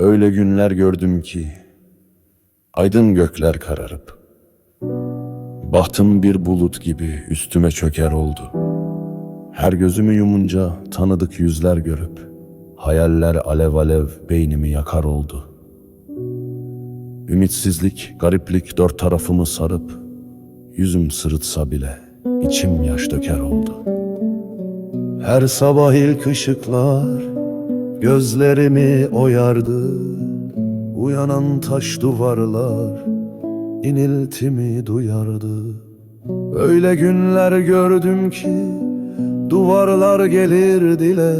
Öyle günler gördüm ki aydın gökler kararıp bahtım bir bulut gibi üstüme çöker oldu. Her gözümü yumunca tanıdık yüzler görüp hayaller alev alev beynimi yakar oldu. Ümitsizlik, gariplik dört tarafımı sarıp yüzüm sırıtsa bile içim yaş döker oldu. Her sabah ilk ışıklar Gözlerimi oyardı Uyanan taş duvarlar iniltimi duyardı. Öyle günler gördüm ki Duvarlar gelir dile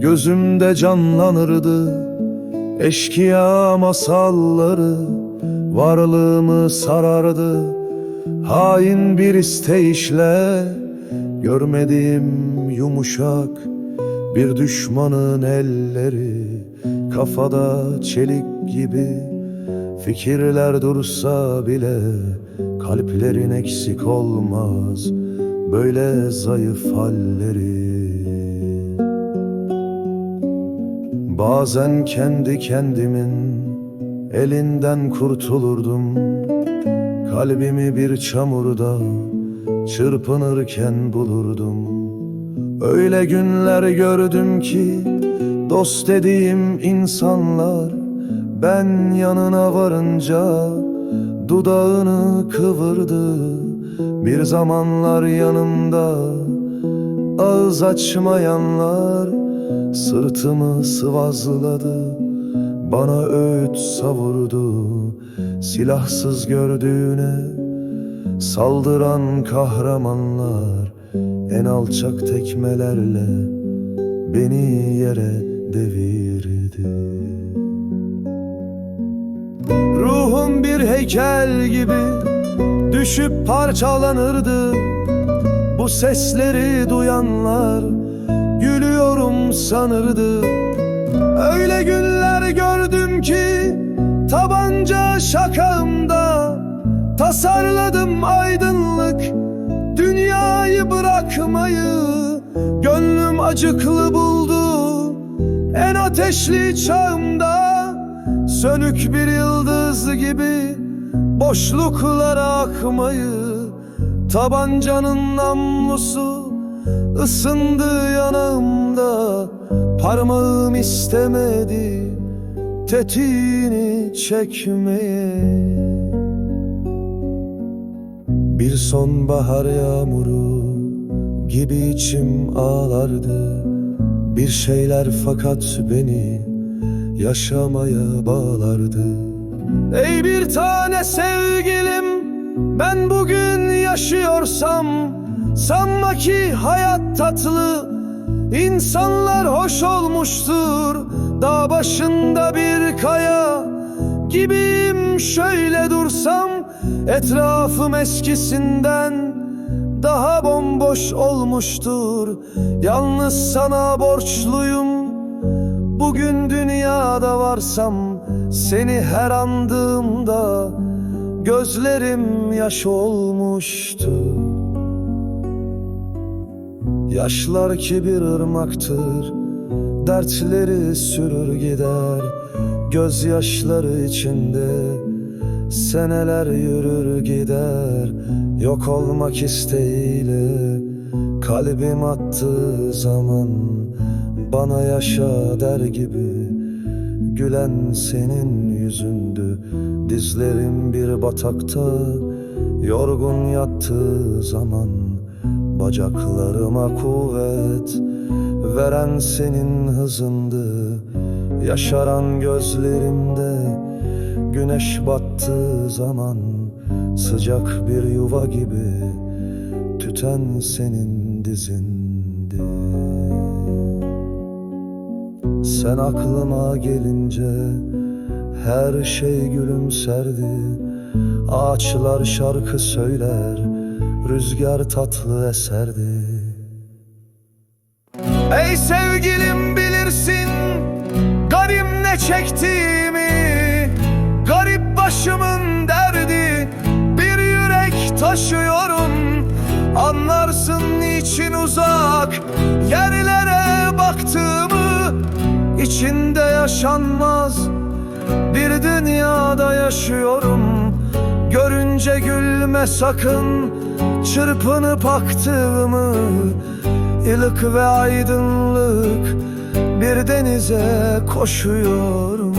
Gözümde canlanırdı. Eşkıya masalları Varlığımı sarardı. Hain bir isteyişle Görmediğim yumuşak bir düşmanın elleri Kafada çelik gibi. Fikirler dursa bile Kalplerin eksik olmaz. Böyle zayıf halleri. Bazen kendi kendimin Elinden kurtulurdum. Kalbimi bir çamurda Çırpınırken bulurdum Öyle günler gördüm ki Dost dediğim insanlar Ben yanına varınca Dudağını kıvırdı. Bir zamanlar yanımda Ağız açmayanlar Sırtımı sıvazladı. Bana öğüt savurdu Silahsız gördüğüne Saldıran kahramanlar En alçak tekmelerle Beni yere devirdi. Ruhum bir heykel gibi Düşüp parçalanırdı. Bu sesleri duyanlar Gülüyorum sanırdı. Öyle günler gördüm ki Tabanca şakağımda Tasarladım Bırakmayı Gönlüm acıklı buldu. En ateşli çağımda Sönük bir yıldız gibi Boşluklara akmayı Tabancanın namlusu ısındı yanağımda Parmağım istemedi tetiğini çekmeye. Bir sonbahar yağmuru gibi içim ağlardı. Bir şeyler fakat beni yaşamaya bağlardı. Ey bir tane sevgilim ben bugün yaşıyorsam Sanma ki hayat tatlı İnsanlar hoş olmuştur. Dağ başında bir kaya Gibiyim şöyle dursam Etrafım eskisinden Daha bomboş olmuştur. Yalnız sana borçluyum. Bugün dünyada varsam Seni her andığımda Gözlerim yaş olmuştu. Yaşlar ki bir ırmaktır Dertleri sürür gider. Gözyaşları içinde Seneler yürür gider Yok olmak isteğiyle Kalbim attığı zaman. Bana yaşa der gibi Gülen senin yüzündü. Dizlerim bir batakta Yorgun yattığı zaman. Bacaklarıma kuvvet Veren senin hızındı. Yaşaran gözlerimde Güneş battığı zaman Sıcak bir yuva gibi Tüten senin dizindi Sen aklıma gelince Her şey gülümserdi. Ağaçlar şarkı söyler Rüzgar tatlı eserdi. Ey sevgilim bilirsin Garip ne çektiğimi Garip başımın Anlarsın niçin uzak? Yerlere baktığımı içinde yaşanmaz. Bir dünyada yaşıyorum. Görünce gülme sakın. Çırpınıp aktığımı ılık ve aydınlık bir denize koşuyorum.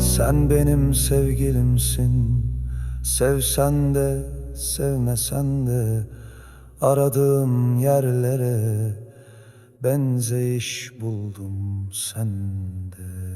Sen benim sevgilimsin. Sevsen de sevmesen de Aradığım yerlere benzeyiş buldum sende